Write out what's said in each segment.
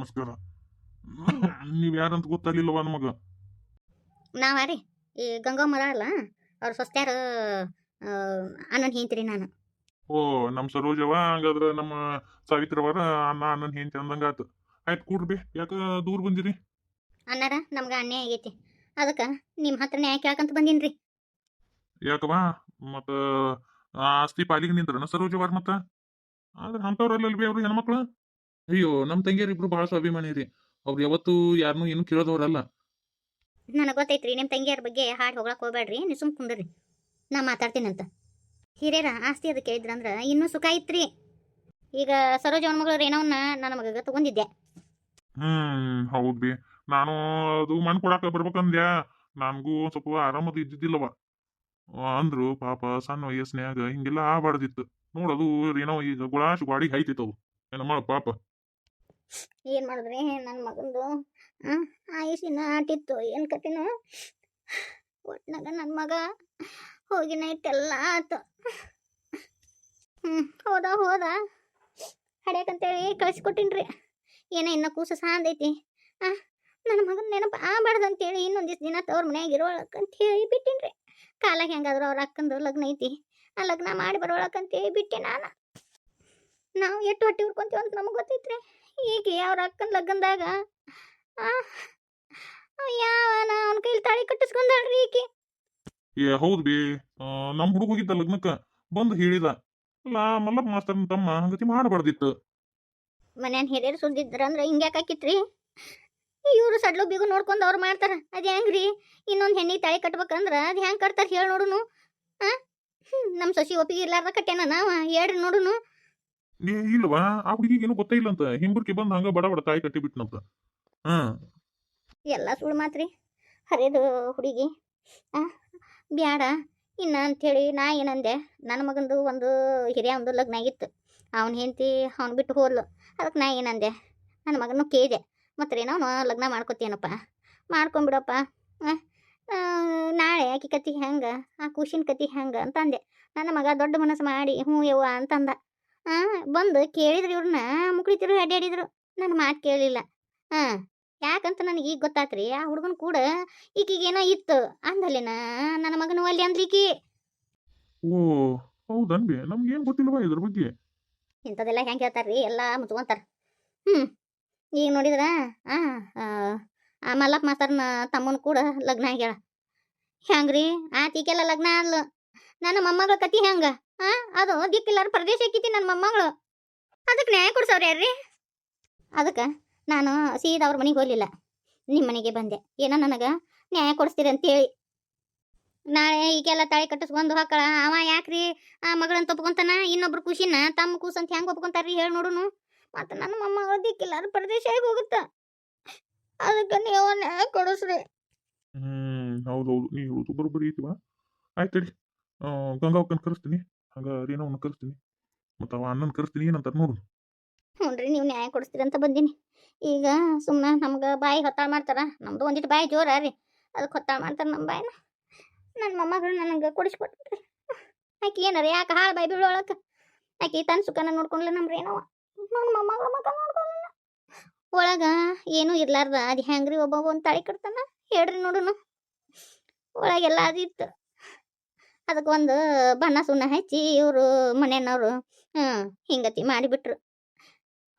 ನಮಸ್ಕಾರ. ನೀವ್ ಯಾರಂತ ಗೊತ್ತಾಗ್ಲಿಲ್ಲವ ನಮಗ. ನಾವ ರೀ ಈ ಮರ ಅಲ್ಲ ಅವ್ರ ಸ್ವಸ್ತ್ಯಾರ ಅಣ್ಣನ ಹೆಂಡ್ತಿರಿ ನಾನು. ಓ ನಮ್ ಸರೋಜವ ಹಂಗಾದ್ರ ನಮ್ಮ ಸಾವಿತ್ರವರ ಅನ್ನ ಅನ್ನನ್ ಹೆಂಡತಿ ಅಂದಂಗ ಆತು. ಆಯ್ತು ಕೂಡ್ರಿ ಯಾಕ ದೂರ ಬಂದಿರಿ? ಅಣ್ಣಾರ ನಮ್ಗೆ ಅನ್ಯಾಯ ಆಗೈತಿ. ಅದಕ್ಕೆ ನಿಮ್ಮ ಹತ್ರ ಯಾಕೆ ಕೇಳ್ಕಂತ ಬಂದಿನ್ರಿ. ಯಾಕವ ಮತ್ತ ಆಸ್ತಿ ಪಾಲಿಗೆ ನಿಂತ್ರನ ಸರೋಜವಾರ ಮತ್ತ? ಆದ್ರೆ ಅಂತವ್ರಲ್ಲಲ್ವಿ ಅವ್ರು ಹೆಣ್ಮಕ್ಳು? ಅಯ್ಯೋ ನಮ್ ತಂಗಿಯರಿಬ್ರು ಬಹಳ ಸ್ವಾಭಿಮಾನಿ ರೀ. ಅವ್ರು ಯಾವತ್ತೂ ಯಾರನ್ನೂ ಏನು ಕೇಳೋದವ್ರಲ್ಲ. ನನಗೆ ಗೊತ್ತೈತ್ರಿ ನಿಮ್ಮ ತಂಗಿಯರ ಬಗ್ಗೆ ಹಾಡು ಹೋಗ್ಲಕ್ಕೆ ಹೋಗ್ಬೇಡ್ರಿ ನೀವು ಸುಮ್ ಕುಂದ್ರಿ. ನಾ ಮಾತಾಡ್ತೀನಂತ. ಹಿರಿಯರ ಆಸ್ತಿ ಅದು ಕೇಳಿದ್ರಂದ್ರೆ ಇನ್ನೂ ಸುಖ ಐತ್ರಿ. ಈಗ ಸರೋಜವನ ಮಗಳು ಏನೋ ನನ್ನ ಮಗ ತಗೊಂಡಿದ್ದೆ. ಹ್ಮ್ ಹೌದ್ ಬಿ. ನಾನು ಅದು ಮಣ್ ಕೊಡಾಕ ಬರ್ಬೇಕಂದ್ಯ? ನನಗೂ ಒಂದ್ ಸ್ವಲ್ಪ ಆರಾಮದು ಇದ್ದಿದ್ದಿಲ್ಲವ. ಅಂದ್ರು ಪಾಪ ಸಣ್ಣ ವಯಸ್ಸಿನ್ಯಾಗ ಹಿಂಗೆಲ್ಲ ಆಗ್ಬಾರ್ದಿತ್ತು. ನೋಡದು ಏನೋ ಈಗ ಗುಳಾಶ್ ಗಾಡಿಗೆ ಅವು. ಏನೋ ಮಾಡ ಪಾಪ. ಏನು ಮಾಡಿದ್ರಿ? ನನ್ನ ಮಗಂದು ಆಯುಷಿನ ಆಟಿತ್ತು. ಏನು ಕತಿನು? ಒಟ್ನಾಗ ನನ್ನ ಮಗ ಹೋಗಿ ನೈಟೆಲ್ಲ ಆತು. ಹ್ಞೂ ಹೋದ ಹೋದ. ಹಡ್ಯಾಕಂತೇಳಿ ಕಳಿಸ್ಕೊಟ್ಟಿನ್ರಿ. ಏನೋ ಇನ್ನ ಕೂಸು ಸಾಂದೈತಿ? ಆ ನನ್ನ ಮಗನ ನೆನಪು ಆಗಬಾರ್ದು ಅಂತೇಳಿ ಇನ್ನೊಂದಿಷ್ಟು ದಿನ ತವ್ರ ಮನ್ಯಾಗ ಇರೋಳಕ್ಕಂತ ಹೇಳಿ ಬಿಟ್ಟಿನ್ರಿ. ಕಾಲಾಗ ಹೆಂಗಾದ್ರು ಅವ್ರ ಅಕ್ಕಂದು ಲಗ್ನ ಐತಿ. ಆ ಲಗ್ನ ಮಾಡಿ ಬರೋಳಕ್ಕಂತೇಳಿ ಬಿಟ್ಟೆ ನಾನು. ನಾವು ಎಷ್ಟು ಹೊಟ್ಟೆ ಉರ್ಕೊಂತೀವಿ ಅಂತ ನಮಗೆ ಗೊತ್ತೈತ್ರಿ. ಈಗ ಅವ್ರ ಅಕ್ಕನ ಲಗ್ನದಾಗ ಯಾವ ಅವನ ಕೈಲಿ ತಾಳಿ ಕಟ್ಟಿಸ್ಕೊಂಡಾಳ್ರಿ ಈಕೆ? ಏ ಹೌದು ಬಿ. ನಮ್ಮ ನಮ್ ಹುಡುಗ ಹೋಗಿದ್ದ ಲಗ್ನಕ್ಕ ಬಂದು ಹೇಳಿದ ಅಲ್ಲ ಮಲ್ಲಪ್ಪ ಮಾಸ್ತರ್ನ ತಮ್ಮ ಹಂಗತಿ ಮಾಡಬಾರ್ದಿತ್ತು. ಮನ್ಯಾನ ಹಿರಿಯರು ಸುದ್ದಿದ್ರ ಅಂದ್ರೆ ಹಿಂಗ್ಯಾಕ್ ಆಕಿತ್ರಿ ಇವರು ಸಡ್ಲು ಬೀಗು ನೋಡ್ಕೊಂಡು ಅವ್ರು ಮಾಡ್ತಾರ ಅದು ಹೆಂಗ್ರಿ? ಇನ್ನೊಂದು ಹೆಣ್ಣಿಗೆ ತಾಳಿ ಕಟ್ಬೇಕಂದ್ರ ಅದು ಹೆಂಗ್ ಕಟ್ತಾರೆ ಹೇಳಿ ನೋಡುನು ಆ? ನಮ್ಮ ನಮ್ ಸೊಸಿ ಒಪ್ಪಿಗೆ ಇರ್ಲಾರ್ದ ಕಟ್ಯಾನ ನಾವು ಹೇಳ್ರಿ ನೋಡುನು. ಏ ಇಲ್ವಾ ಆ ಹುಡುಗಿಗೆ ಏನು ಗೊತ್ತೇ ಇಲ್ಲಂತ. ಹಿಂಬರ್ಕಿ ಬಂದ್ ಹಂಗ ಬಡ ಬಡ ತಾಯಿ ಕಟ್ಟಿ ಬಿಟ್ನಂತ ಹಾ. ಎಲ್ಲ ಸುಳ್ಳು ಮಾತ್ರಿ. ಹರಿದು ಹುಡುಗಿ. ಬ್ಯಾಡ. ಇನ್ನ ಅಂಥೇಳಿ ನಾ ಏನಂದೆ? ನನ್ನ ಮಗಂದು ಒಂದು ಹಿರಿಯ ಒಂದು ಲಗ್ನ ಆಗಿತ್ತು. ಅವನ ಹೆಂಡತಿ ಅವ್ನು ಬಿಟ್ಟು ಹೋದ್ಲು. ಅದಕ್ಕೆ ನಾ ಏನಂದೆ? ನನ್ನ ಮಗನೂ ಕೇಳಿದೆ. ಮತ್ತೆ ಏನೋ ಲಗ್ನ ಮಾಡ್ಕೊತೀನಪ್ಪ. ಮಾಡ್ಕೊಂಬಿಡಪ್ಪ. ನಾಳೆ ಆಕಿ ಕತಿ ಹೆಂಗೆ? ಆ ಖುಷಿನ ಕತಿ ಹೆಂಗೆ? ಅಂತಂದೆ. ನನ್ನ ಮಗ ದೊಡ್ಡ ಮನಸ್ಸು ಮಾಡಿ ಹ್ಞೂ ಯವ್ವ ಅಂತಂದ. ಆ, ಬಂದು ಕೇಳಿದ್ರು ಇವ್ರನ್ನ ಮುಕ್ಳಿತಿರು ಅಡ್ಡಾಡಿದ್ರು ನನ್ನ ಮಾತು ಕೇಳಲಿಲ್ಲ ಹಾಂ ಯಾಕಂತ ನನಗೆ ಈಗ ಗೊತ್ತಾತ್ರಿ ಆ ಹುಡುಗನ ಕೂಡ ಈಕಿಗೇನೋ ಇತ್ತು ಅಂದಲೇನ ನನ್ನ ಮಗನ ಅಲ್ಲಿ ಅಂದ್ಲಿಕಿ ಓ ಹೌದನ್ಬಿ ನಮ್ಗೇನ್ ಗೊತ್ತಿಲ್ವಾ ಇದ್ರ ಬಗ್ಗೆ? ಇಂಥದೆಲ್ಲ ಹೆಂಗೆ ಹೇಳ್ತಾರ್ರಿ ಎಲ್ಲ ಮುಚ್ಕೊಂತಾರ. ಹ್ಞೂ ಈಗ ನೋಡಿದ್ರ ಆ ಮಲ್ಲಪ್ಪ ಮಾಸ್ತರ್ನ ತಮ್ಮನ ಕೂಡ ಲಗ್ನ ಆಗ್ಯಾಳ. ಹೆಂಗ್ರಿ ಆತಿಗೆಲ್ಲ ಲಗ್ನ ಅಲ್ಲ ನನ್ನ ಮೊಮ್ಮಗಳ ಕತಿ ಹೆಂಗ? ಆ ಅದು ದಿಕ್ಕಿಲ್ಲಾರ ಪ್ರದೇಶ ಹಾಕಿತಿ ನನ್ನ ಮೊಮ್ಮಗಳು. ಅದಕ್ಕೆ ನ್ಯಾಯ ಕೊಡ್ಸವ್ರ ಯಾರ್ರಿ? ಅದಕ್ಕೆ ನಾನು ಸೀದಾ ಅವ್ರ ಮನೆಗೆ ಹೋಗಲಿಲ್ಲ. ನಿಮ್ಮ ಮನೆಗೆ ಬಂದೆ. ಏನೋ ನನಗೆ ನ್ಯಾಯ ಕೊಡಿಸ್ತೀರಿ ಅಂತೇಳಿ. ನಾಳೆ ಈಗೆಲ್ಲ ತಾಳಿ ಕಟ್ಟಿಸ್ಕೊಂಡು ಹಾಕಳ ಅವ ಯಾಕ್ರಿ ಆ ಮಗಳನ್ನ ತಪ್ಕೊಂತಾನ? ಇನ್ನೊಬ್ರು ಖುಷಿನ ತಮ್ಮ ಕೂಸು ಅಂತ ಹೆಂಗ್ ಒಪ್ಕೊಂತಾರ್ರಿ ಹೇಳಿ ನೋಡುನು. ಮತ್ತೆ ನನ್ನ ಮೊಮ್ಮಗಳು ದಿಕ್ಕಿಲ್ಲ ಅದು ಪ್ರದೇಶ ಹೋಗುತ್ತ. ಅದಕ್ಕೆ ನೀವು ನ್ಯಾಯ ಕೊಡಿಸ್ರಿ. ಹ್ಮ್ ಹೌದೌದು ಹೌದು. ಹೇಳುದು ಬರೋಬ್ಬರಿ ಐತಿವಾ ಆಯ್ತು ತಡಿ. ಆ, ಕರೆಸ್ತೀನಿ. ಹಂಗ ರೇಣವನ್ನ ಕರೆಸ್ತೀನಿ ಮತ್ತು ಅವ ಅಣ್ಣನ ಕರೆಸ್ತೀನಿ ಏನಂತಾರೆ ನೋಡು. ನೋಡ್ರಿ ನೀವು ನ್ಯಾಯ ಕೊಡಿಸ್ತೀರಿ ಅಂತ ಬಂದೀನಿ. ಈಗ ಸುಮ್ಮನೆ ನಮ್ಗೆ ಬಾಯಿ ಹೊತ್ತಾಳ ಮಾಡ್ತಾರ. ನಮ್ದು ಒಂದಿಟ್ಟು ಬಾಯಿ ಜೋರ ರೀ ಅದಕ್ಕೆ ಹೊತ್ತಾಳ ಮಾಡ್ತಾರ ನಮ್ಮ ಬಾಯಿನ. ನನ್ನ ಮೊಮ್ಮಗಳು ನನಗೆ ಕೊಡಿಸ್ಕೊಟ್ರಿ. ಆಕೆ ಏನಾರ ಯಾಕೆ ಹಾಳು ಬಾಯಿ ಬೀಳೊಳಕ್ಕೆ ಆಕೆ ತನ್ನ ಸುಖನ ನೋಡ್ಕೊಂಡ್ಲ ನಮ್ಮ ಏನವ? ನನ್ನ ಮೊಮ್ಮಗಳ ಮಗ ನೋಡ್ಕೊಂಡ್ಲ ಒಳಗ ಏನೂ ಇರ್ಲಾರ್ದ. ಅದು ಹೆಂಗ್ರಿ ಒಬ್ಬೊಬ್ಬ ಒಂದು ತಾಳಿ ಕಟ್ತಾನ? ಹೇಳ್ರಿ ನೋಡುನು. ಒಳಗೆಲ್ಲ ಅದಿತ್ತು ಅದಕ್ಕೆ ಒಂದು ಬಣ್ಣ ಸುಣ್ಣ ಹಚ್ಚಿ ಇವರು ಮನೆಯವರು ಹಿಂಗತಿ ಮಾಡಿಬಿಟ್ರು.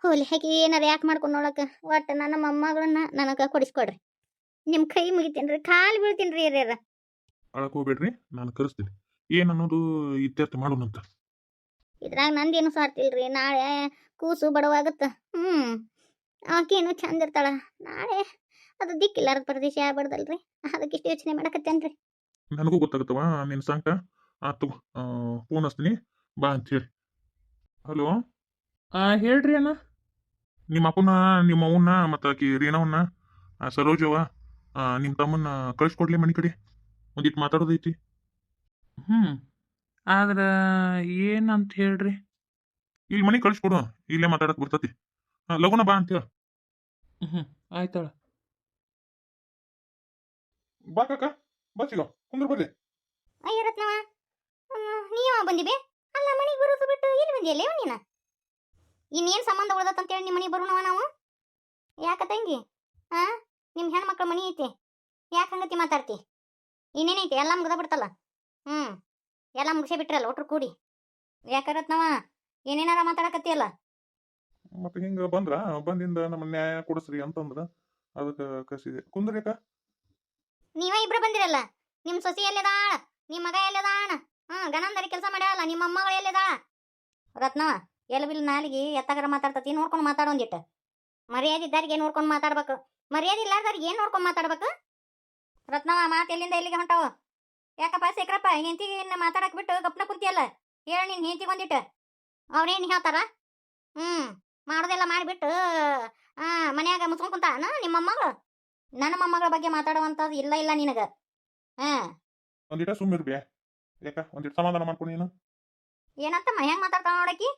ಹೋಲಿ ಹಾಕಿ ಏನಾರ ಯಾಕೆ ಮಾಡ್ಕೊಂಡು ನೋಡಕ್ಕೆ? ಒಟ್ಟು ನನ್ನ ಮೊಮ್ಮಗಳನ್ನ ನನಗೆ ಕೊಡಿಸ್ಕೊಡ್ರಿ. ನಿಮ್ಮ ಕೈ ಮುಗಿತೀನಿ ರೀ ಕಾಲು ಬೀಳ್ತೀನಿ ರೀ ಹಿರಿಯರ. ಅಳಕ್ ಹೋಗ್ಬೇಡ್ರಿ ನಾನು ಕರೆಸ್ತೀನಿ. ಏನು ಅನ್ನೋದು ಇತ್ಯರ್ಥ ಮಾಡೋಣಂತ ಇದ್ರಾಗ ನಂದೇನು ಸಾರ್ತಿಲ್ರಿ ನಾಳೆ ಕೂಸು ಬಡವಾಗತ್ತ. ಹ್ಞೂ ಆಕೇನು ಚಂದ ಇರ್ತಾಳ. ನಾಳೆ ಅದು ದಿಕ್ಕಿಲ್ಲಾರದ ಪ್ರದೇಶ ಆಗ್ಬಾರ್ದಲ್ರಿ. ಅದಕ್ಕೆ ಇಷ್ಟು ಯೋಚನೆ ಮಾಡಕತ್ತೇನ್ರಿ. ನನಗೂ ಗೊತ್ತಾಗತ್ತವ? ನಿನ್ ಸಂಕ ಆತು ಫೋನ್ ಹಚ್ತೀನಿ. ಬಾ ಅಂತ ಹೇಳಿ ಹಲೋ ಹೇಳ್ರಿ ಅಣ್ಣ. ನಿಮ್ಮ ಅಪ್ಪನ ನಿಮ್ಮ ಅವನ್ನ ಮತ್ತು ಆಕಿ ರೀನವನ್ನ ಸರೋಜವ ನಿಮ್ಮ ತಮ್ಮನ್ನ ಕಳಿಸ್ಕೊಡ್ಲಿ ಮನೆ ಕಡೆ. ಒಂದಿಟ್ಟು ಮಾತಾಡೋದೈತಿ. ಹ್ಞೂ ಆದ್ರೆ ಏನಂತ ಹೇಳ್ರಿ? ಇಲ್ಲಿ ಮನೆ ಕಳಿಸ್ಕೊಡು. ಇಲ್ಲೇ ಮಾತಾಡಕ್ ಬರ್ತತಿ. ಲಗುನ ಬಾ ಅಂತ ಹೇಳ ಹ್ಞೂ ಆಯ್ತಾಳ. ಬಾ ಕಾಕ. ಬಾ ಸಿಗೋ. ಕುಂದ್ರ ಬರ್ಲಿ ಅಯ್ಯ ರತ್ನವ ನೀವ ಬಂದಿಬೆ ಅಲ್ಲ ಮನೆಗೆ ಬರೋದು ಬಿಟ್ಟು ಇಲ್ಲಿ ಬಂದಿಯಲ್ಲ ನೀನ? ಇನ್ನೇನು ಸಂಬಂಧ ಉಳ್ದತ್ತಂತೇಳಿ ನಿಮ್ಮ ಮನೆಗೆ ಬರೋಣವ ನಾವು? ಯಾಕ ತಂಗಿ? ಹಾ ನಿಮ್ಮ ಹೆಣ್ಮಕ್ಳ ಮನಿ ಐತಿ. ಯಾಕೆ ಹಂಗತಿ ಮಾತಾಡ್ತಿ? ಇನ್ನೇನೈತಿ ಎಲ್ಲ ಮುಗ್ದ ಬಿಡ್ತಲ್ಲ. ಹ್ಞೂ ಎಲ್ಲ ಮುಗಿಸೇ ಬಿಟ್ರಲ್ಲ ಒಟ್ರು ಕೂಡಿ. ಯಾಕರತ್ ನಾವ ಏನೇನಾರ ಮಾತಾಡಕತ್ತಿಯಲ್ಲ? ಮತ್ತೆ ಹಿಂಗ ಬಂದ್ರ ಬಂದಿಂದ ನಮ್ಮ ನ್ಯಾಯ ಕೊಡಿಸ್ರಿ ಅಂತಂದ್ರ ಅದಕ್ಕೆ ಕಸಿದೆ ಕುಂದ್ರಿಕ ನೀವ ಇಬ್ರು ಬಂದಿರಲ್ಲ? ನಿಮ್ಮ ಸೊಸಿ ಎಲ್ಲಿದಾಳ? ನಿಮ್ಮ ಮಗ ಎಲ್ಲಿದಾಣ ಹ್ಞೂ ಗಣಂದರಿ ಕೆಲಸ ಮಾಡ್ಯಾಳ ನಿಮ್ಮ ಮೊಮ್ಮಗಳು ಎಲ್ಲಿದಾಳ? ರತ್ನವ ಎಲ್ಬಿಲ್ ನಾಲಿಗೆ ಎತ್ತಗರ ಮಾತಾಡ್ತತಿ, ನೋಡ್ಕೊಂಡು ಮಾತಾಡೋಂದಿಟ್ಟ ಮರ್ಯಾದೆ ಇದ್ದಾರಿಗೆ ನೋಡ್ಕೊಂಡು ಮಾತಾಡ್ಬೇಕು. ಮರ್ಯಾದೆ ಇಲ್ಲಾರ್ದವ್ರಿಗೆ ಏನು ನೋಡ್ಕೊಂಡು ಮಾತಾಡ್ಬೇಕು? ರತ್ನವ, ಮಾತು ಎಲ್ಲಿಂದ ಎಲ್ಲಿಗೆ ಹೊಂಟಾವು? ಯಾಕಪ್ಪ ಶೇಖರಪ್ಪ ಹೆಂಡತಿಗೆ ಮಾತಾಡಕ್ ಬಿಟ್ಟು ಗಪ್ನ ಕುಂತಿಯಲ್ಲ? ಹೇಳ ನಿನ್ನ ಹೆಂಡತಿಗೆ ಒಂದಿಟ್ಟು ಅವ್ರೇನು ಹೇಳ್ತಾರ? ಹ್ಞೂ ಮಾಡೋದೆಲ್ಲ ಮಾಡಿಬಿಟ್ಟು ಹಾಂ ಮನ್ಯಾಗ ಮುಚ್ಕೊಂಡ್ ಕುಂತಾನ ನಿಮ್ಮ ಮೊಮ್ಮಗಳು ನನ್ನ ಮೊಮ್ಮಗಳ ಬಗ್ಗೆ ಮಾತಾಡುವಂಥದ್ದು ಇಲ್ಲ ಇಲ್ಲ ನಿನಗ. ಹಾ. ಒಂದಿಟ ಸುಮ್ಮಿರ್ಬಿ ಯಾಕ? ಒಂದಿಟ ಸಮಾಧಾನ ಮಾಡ್ಕೊಂಡು ನೀನು. ಏನಂತಮ್ಮ? ಹೆಂಗ್ ಮಾತಾಡ್ತಾವ ನೋಡಕಿ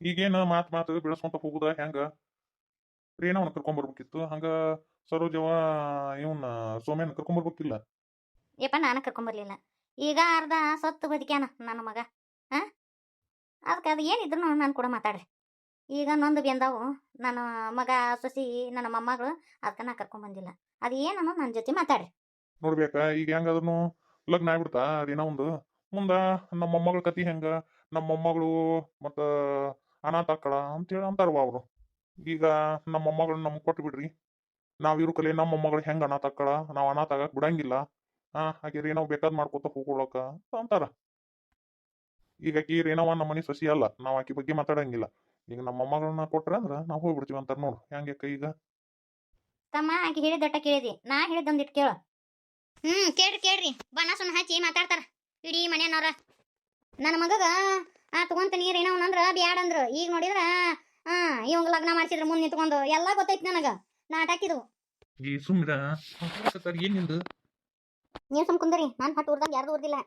ಈಗೇನ ಮಾತ್ ಮಾತು ಬೆಳೆಸ್ಕೊಂತ ಹೋಗುದ? ಹೆಂಗ? ರೇಣವನ್ನ ಕರ್ಕೊಂಬರ್ಬೇಕಿತ್ತು ಹಂಗ ಸರೋಜವ ಇವನ್ನ ಸೋಮ್ಯನ ಕರ್ಕೊಂಬರ್ಬೇಕಿಲ್ಲ ಯಪ್ಪ ನಾನು ಕರ್ಕೊಂಬರ್ಲಿಲ್ಲ ಈಗ ಅರ್ಧ ಸತ್ತು ಬದುಕ್ಯಾನ ನನ್ನ ಮಗ. ಹಾ? ಅದಕ್ಕೆ ಅದು ಏನಿದ್ರು ನಾನು ಕೂಡ ಮಾತಾಡ್ರಿ ಈಗ ನೊಂದು ಬೆಂದಾವು ನನ್ನ ಮಗ ಸೊಸಿ ನನ್ನ ಮೊಮ್ಮಗಳು ಅದಕ್ಕೆ ನಾ ಕರ್ಕೊಂಬಂದಿಲ್ಲ ಅದು ಏನನ್ನೋ ನನ್ನ ಜೊತೆ ಮಾತಾಡ್ರಿ ನೋಡ್ಬೇಕ, ಈಗ ಹೆಂಗಾದ್ರೂ ಲಗ್ನ ಆಗ್ಬಿಡ್ತಾ ಅದೇನೋ ಒಂದು. ಮುಂದ ನಮ್ಮ ಮೊಮ್ಮಗಳ ಕತಿ ಹೆಂಗ, ನಮ್ಮ ಮೊಮ್ಮಗಳು ಮತ್ತ ಅನಾಥ ಅಕ್ಕಳ ಅಂತೇಳಿ ಅಂತಾರವ ಅವರು. ಈಗ ನಮ್ಮ ಮೊಮ್ಮಗಳು ನಮ್ಗೆ ಕೊಟ್ಟು ಬಿಡ್ರಿ. ನಾವ್ ಇರು ಕಲೆ ನಮ್ಮ ಮೊಮ್ಮಗಳು ಹೆಂಗ ಅನಾಥ ಆಕಳ, ನಾವ್ ಅನಾಥ ಆಗಕ್ ಬಿಡಂಗಿಲ್ಲ. ಹಾ ಹಾಗೆ ನಾವು ಬೇಕಾದ್ ಮಾಡ್ಕೊತ ಹೋಗ್ಕೊಳಕ ಅಂತ ಅಂತಾರ. ಈಗ ಆಕಿ ರೇನವ ನಮ್ಮ ಮನೆ ಸಸಿ ಅಲ್ಲ, ನಾವು ಆಕಿ ಬಗ್ಗೆ ಮಾತಾಡಂಗಿಲ್ಲ. ಈಗ ನಮ್ಮ ಮೊಮ್ಮಗಳನ್ನ ಕೊಟ್ರ ಅಂದ್ರ ನಾವ್ ಹೋಗ್ಬಿಡ್ತೀವಿ ಅಂತಾರ ನೋಡು. ಹೆಂಗೆ ಈಗ? ತಮ್ಮ ಕೇಳಿದಿ. ನಾ ಹೇಳಿದಂದಿಟ್ಟು ಕೇಳು. ಹ್ಮ್ ಕೇಳ್ರಿ ಕೇಳ್ರಿ. ಬಣ್ಣ ಸುಣ್ಣ ಹಚ್ಚಿ ಮಾತಾಡ್ತಾರ. ಇಡೀ ಮನೆಯವ್ರ ನನ್ನ ಮಗಗ ಆ ತಗೊಂತ ನೀರು ಏನೋ ಬ್ಯಾಡಂದ್ರು ಈಗ ನೋಡಿದ್ರ ಆ ಇವಂಗ ಲಗ್ನ ಮಾಡ್ಸಿದ್ರ ಮುಂದೆ ನಿಂತ್ಕೊಂಡು. ಎಲ್ಲ ಗೊತ್ತೈತಿ ನನಗ. ನಾಟಾಕಿದು ಈ ಸುಮ್ಮಿರ ಏನ್ ನಿಂದು? ನೀವ್ ಸುಮ್ ಕುಂದರಿ. ನಾನು ಹಟ್ಟು ಊರ್ದಾಗ ಯಾರ್ದು ಉರ್ದಿಲ್ಲ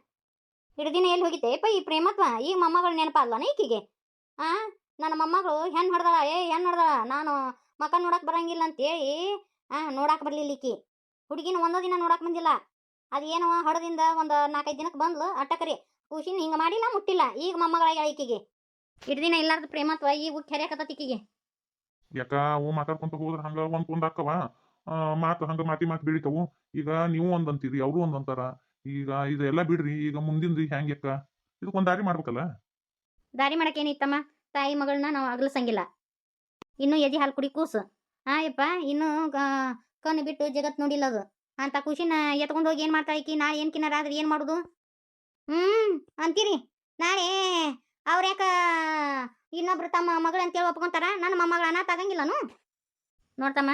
ಹಿಡಿದಿನ ಎಲ್ಲಿ ಹೋಗಿತ್ತೇಪ್ಪ ಈ ಪ್ರೇಮತ್ವ. ಈ ಮೊಮ್ಮಗಳು ನೆನಪಲ್ಲ ಈಕಿಗೆ? ಆ ನನ್ನ ಮೊಮ್ಮಗಳು ಹೆಣ್ ಹೊಡ್ದಾಳ. ಏ ಹೆಣ್ ಹೊಡ್ದಾಳ. ನಾನು ಮಕ್ಕ ನೋಡಕ್ ಬರಂಗಿಲ್ಲ ಅಂತೇಳಿ ಆ ನೋಡಾಕ್ ಬರ್ಲಿಲ್ಲ ಈಕಿ. ಹುಡುಗಿನ ಒಂದೋ ದಿನ ನೋಡಕ್ ಬಂದಿಲ್ಲ. ಅದೇನೋ ಹೊಡೆದಿಂದ ಒಂದು ನಾಲ್ಕೈದು ದಿನಕ್ಕೆ ಬಂದ್ಲು ಅಟ್ಟಕರಿ. ಖುಷಿನ ಹಿಂಗ ಮಾಡಿಲ್ಲ ಮುಟ್ಟಿಲ್ಲ. ಈಗ ಮೊಮ್ಮಗಳಾಗ್ಯಾಳ ಈಕಿಗೆ. ದಿನ ಇಲ್ಲಾರ್ದ ಪ್ರೇಮತ್ವ ಈಗ ಕೆರೆಕತ್ತತಿ ಈಕಿಗೆ. ಯಾಕ ಅವು ಮಾತಾಡ್ಕೊಂತ ಹೋದ್ರ ಹಂಗ ಒಂದ್ ಒಂದ್ ಆಕ್ಕವ ಮಾತು ಹಂಗ ಮಾತಿ ಮಾತು ಬೆಳಿತಾವು. ಈಗ ನೀವು ಒಂದ್ ಅಂತೀರಿ ಅವರು ಒಂದ್ ಅಂತಾರ ಈಗ ಇದೆಲ್ಲ ಬಿಡ್ರಿ ಈಗ ಮುಂದಿಂದು ಹೆಂಗ್ ಯಾಕ? ಇದಕ್ಕೊಂದ್ ದಾರಿ ಮಾಡ್ಬೇಕಲ್ಲ? ದಾರಿ ಮಾಡಕ್ ಏನಿತ್ತಮ್ಮ ತಾಯಿ ಮಗಳನ್ನ ನಾವು ಅಗಲಿಸಂಗಿಲ್ಲ. ಇನ್ನು ಎದಿ ಹಾಲು ಕುಡಿ ಕೂಸು. ಆಯಪ್ಪ ಇನ್ನು ಕಣ್ಣು ಬಿಟ್ಟು ಜಗತ್ ನೋಡಿಲ್ಲ ಅದು. ಅಂತ ಖುಷಿನ ಎತ್ಕೊಂಡು ಹೋಗಿ ಏನ್ ಮಾಡ್ತಾ ಇಕ್ಕಿ ನಾಳೆ ಏನ್ ಕಿನ್ನಾರ ಆದ್ರೆ ಏನ್ ಮಾಡುದು? ಹ್ಮ್, ಅಂತೀರಿ. ನಾಳೆ ಅವ್ರ ಯಾಕ ಇನ್ನೊಬ್ರು ತಮ್ಮ ಮಗಳು ಅಂತೇಳಿ ಒಪ್ಕೊಂತಾರ? ನನ್ನ ಮೊಮ್ಮಗಳ ಅನಾಥ ಆಗಂಗಿಲ್ಲನು? ನೋಡ್ತಮ್ಮ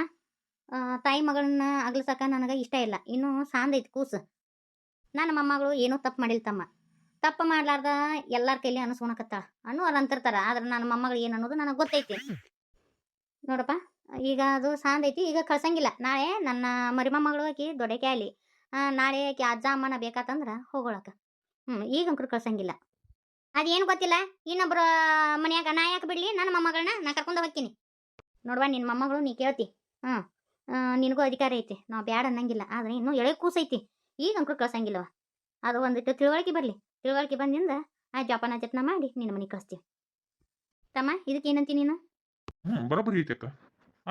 ತಾಯಿ ಮಗಳನ್ನ ಅಗಲ್ಸಕ ನನಗೆ ಇಷ್ಟ ಇಲ್ಲ. ಇನ್ನು ಸಾಂದೈತಿ ಕೂಸು. ನನ್ನ ಮೊಮ್ಮಗಳು ಏನೂ ತಪ್ಪು ಮಾಡಿಲ್ಲ ತಮ್ಮ. ತಪ್ಪು ಮಾಡ್ಲಾರ್ದ ಎಲ್ಲಾರ ಕೈಲಿ ಅನಸ್ಕೊಣಕತ್ತಾಳ. ಅನ್ನೋ ಅಂತಿರ್ತಾರ, ಆದ್ರೆ ನನ್ನ ಮೊಮ್ಮಗಳು ಏನು ಅನ್ನೋದು ನನಗೆ ಗೊತ್ತೈತಿ. ನೋಡಪ್ಪ. ಈಗ ಅದು ಸಾಂದ್ ಐತಿ, ಈಗ ಕಳ್ಸಂಗಿಲ್ಲ. ನಾಳೆ ನನ್ನ ಮರಿಮಮ್ಮಗಳು ಆಕಿ ದೊಡ್ಡಕೆ ಅಲ್ಲಿ ನಾಳೆ ಆಕಿ ಅಜ್ಜ ಅಮ್ಮನ ಬೇಕಾತಂದ್ರ ಹೋಗೋಳಕ. ಹ್ಞೂ ಈಗ ಅಂಕರು ಕಳ್ಸಂಗಿಲ್ಲ. ಅದೇನು ಗೊತ್ತಿಲ್ಲ, ಇನ್ನೊಬ್ರು ಮನೆಯಾಗ ನಾ ಯಾಕೆ ಬಿಡ್ಲಿ, ನನ್ನ ಮೊಮ್ಮಗಳನ್ನ ನಾ ಕರ್ಕೊಂಡು ಹೋಗ್ತೀನಿ. ನೋಡುವ ನಿನ್ನ ಮೊಮ್ಮಗಳು, ನೀ ಕೇಳ್ತಿ. ಹ್ಞೂ ನಿನಗೂ ಅಧಿಕಾರ ಐತಿ. ನಾವು ಬ್ಯಾಡ ಅನ್ನಂಗಿಲ್ಲ, ಆದ್ರೆ ಇನ್ನೂ ಎಳೆ ಕೂಸೈತಿ ಈಗ ಅಂಕರು ಕಳ್ಸಂಗಿಲ್ಲವ. ಅದು ಒಂದಿಟ್ಟು ತಿಳುವಳಿಕೆ ಬರಲಿ. ತಿಳುವಳಿಕೆ ಬಂದಿಂದ ಆ ಜಪಾನ ಜತ್ನ ಮಾಡಿ ನಿನ್ನ ಮನೆಗೆ ಕಳಿಸ್ತೀವಿ. ತಮ್ಮ ಇದಕ್ಕೆ ಏನಂತಿ ನೀನು? ಬರೋಬ್ಬರಿ ಐತಿ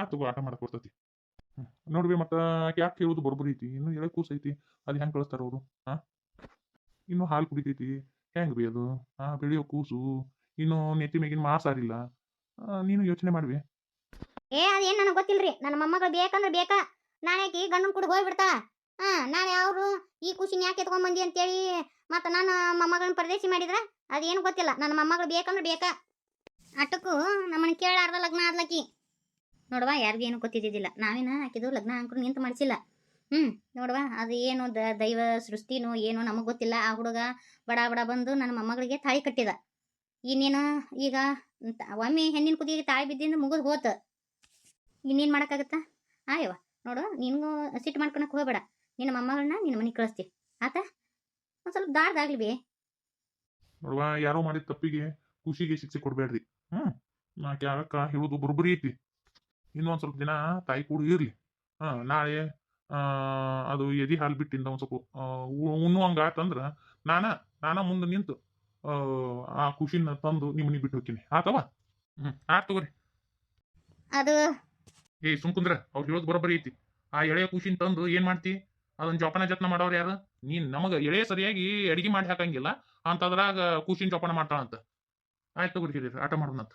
ಆತು ಆಟ ಮಾಡಕ್ ಬರ್ತೈತಿ. ನೋಡ್ವಿ ಮತ್ತ ಯಾಕೆ ಕೇಳುದು ಬರೋಬ್ಬರಿ ಐತಿ? ಇನ್ನು ಎಳೆ ಕೂಸ್ ಐತಿ. ಅದ್ ಹೆಂಗ್ ಕಳಿಸ್ತಾರ ಅವರು? ಹಾ ಇನ್ನು ಹಾಲು ಕುಡಿತೈತಿ. ಹೆಂಗ್ ಬಿ ಅದು? ಹಾ ಬೆಳೆಯೋ ಕೂಸು. ಇನ್ನು ನೆತ್ತಿ ಮೇಗಿನ ಮಾಸಾರಿಲ್ಲ ನೀನು ಯೋಚನೆ ಮಾಡ್ವಿ. ಏ, ಅದೇನ್ ನನಗೆ ಗೊತ್ತಿಲ್ರಿ? ನನ್ನ ಮೊಮ್ಮಗಳು ಬೇಕಂದ್ರೆ ಬೇಕಾ. ನಾಳೆ ಯಾಕೆ ಗಂಡನ ಕೂಡ ಹೋಗ್ಬಿಡ್ತಾ? ಹಾ ನಾಳೆ ಅವರು ಈ ಖುಷಿನ ಯಾಕೆ ಎತ್ಕೊಂಡ್ ಬಂದಿ ಅಂತೇಳಿ ಮತ್ತೆ ನಾನು ಮೊಮ್ಮಗಳನ್ನ ಪರದೇಶಿ ಮಾಡಿದ್ರ? ಅದೇನು ಗೊತ್ತಿಲ್ಲ. ನನ್ನ ಮೊಮ್ಮಗಳು ಬೇಕಂದ್ರೆ ಬೇಕಾ. ಅಟಕ್ಕೂ ನಮ್ಮನ್ನ ಕೇಳಾರ್ದ ಲಗ್ನ ಆದ್ಲಕ್ಕಿ ನೋಡವಾ, ಯಾರಿಗೂ ಏನು ಗೊತ್ತಿದ್ದಿದ್ದಿಲ್ಲ. ನಾವೇನ ಹಾಕಿದ್ದು ಲಗ್ನ ಅಂಕರು ನಿಂತು ಮಾಡಿಸಿಲ್ಲ. ಹ್ಞೂ ನೋಡವಾ, ಅದು ಏನು ದ, ದೈವ ಸೃಷ್ಟಿನೋ ಏನೋ ನಮಗೆ ಗೊತ್ತಿಲ್ಲ. ಆ ಹುಡುಗ ಬಡ ಬಡ ಬಂದು ನನ್ನ ಮೊಮ್ಮಗಳಿಗೆ ತಾಳಿ ಕಟ್ಟಿದ. ಇನ್ನೇನು, ಈಗ ಒಮ್ಮೆ ಹೆಣ್ಣಿನ ಕುದಿಗೆ ತಾಳಿ ಬಿದ್ದಿಂದ ಮುಗಿದು ಹೋತ. ಇನ್ನೇನು ಮಾಡೋಕ್ಕಾಗತ್ತಾ? ಆಯವ್ವ ನೋಡು ನಿನಗೂ ಸಿಟ್ಟು ಮಾಡ್ಕೊಳಕ್ ಹೋಗಬೇಡ. ನಿನ್ನ ಮೊಮ್ಮಗಳನ್ನ ನಿನ್ನ ಮನೆಗೆ ಕಳಿಸ್ತೀವಿ ಆತ? ಒಂದು ಸ್ವಲ್ಪ ದಾಡ್ದಾಗ್ಲಿ ಬೇ. ನೋಡುವ, ಯಾರೋ ಮಾಡಿದ ತಪ್ಪಿಗೆ ಖುಷಿಗೆ ಶಿಕ್ಷೆ ಕೊಡ್ಬೇಡ್ರಿ. ಹ್ಮ್, ನಾಕೆ ಯಾವಕ್ಕ ಹೇಳುದು ಬರೋಬ್ಬರಿ ಐತಿ. ಇನ್ನೊಂದ್ ಸ್ವಲ್ಪ ದಿನ ತಾಯಿ ಕೂಡ ಇರ್ಲಿ. ಹಾ ನಾಳೆ ಆ ಅದು ಎದಿ ಹಾಲು ಬಿಟ್ಟಿಂದ ಒಂದ್ ಸ್ವಲ್ಪ ಉಣ್ಣುವಂಗ ಆತಂದ್ರ ನಾನ ನಾನ ಮುಂದೆ ನಿಂತು ಆ, ಖುಷಿನ ತಂದು ನಿಮ್ಮನಿಗೆ ಬಿಟ್ಟು ಹೋಗ್ತೀನಿ. ಆತವ? ಹ್ಮ್ ಆತ್ ತಗೋರಿ. ಅದು ಏ ಸುಮ್ ಕುಂದ್ರ ಅವ್ರು ಹೇಳೋದು ಬರೋಬ್ಬರಿ ಐತಿ. ಆ ಎಳೆಯ ಖುಷಿನ ತಂದು ಏನ್ ಮಾಡ್ತಿ? ಅದನ್ನ ಜೋಪಾನ ಜತ್ನ ಮಾಡೋರು ಯಾರು? ನೀನ್ ನಮಗ ಎಳೆ ಸರಿಯಾಗಿ ಅಡಿಗೆ ಮಾಡಿ ಹಾಕಂಗಿಲ್ಲ ಅಂತದ್ರಾಗ ಖುಷಿನ ಜೋಪಾನ ಮಾಡ್ತಾಳಂತ. ಆಯ್ತು ತಗೋರಿ ಆಟ ಮಾಡೋಣಂತ.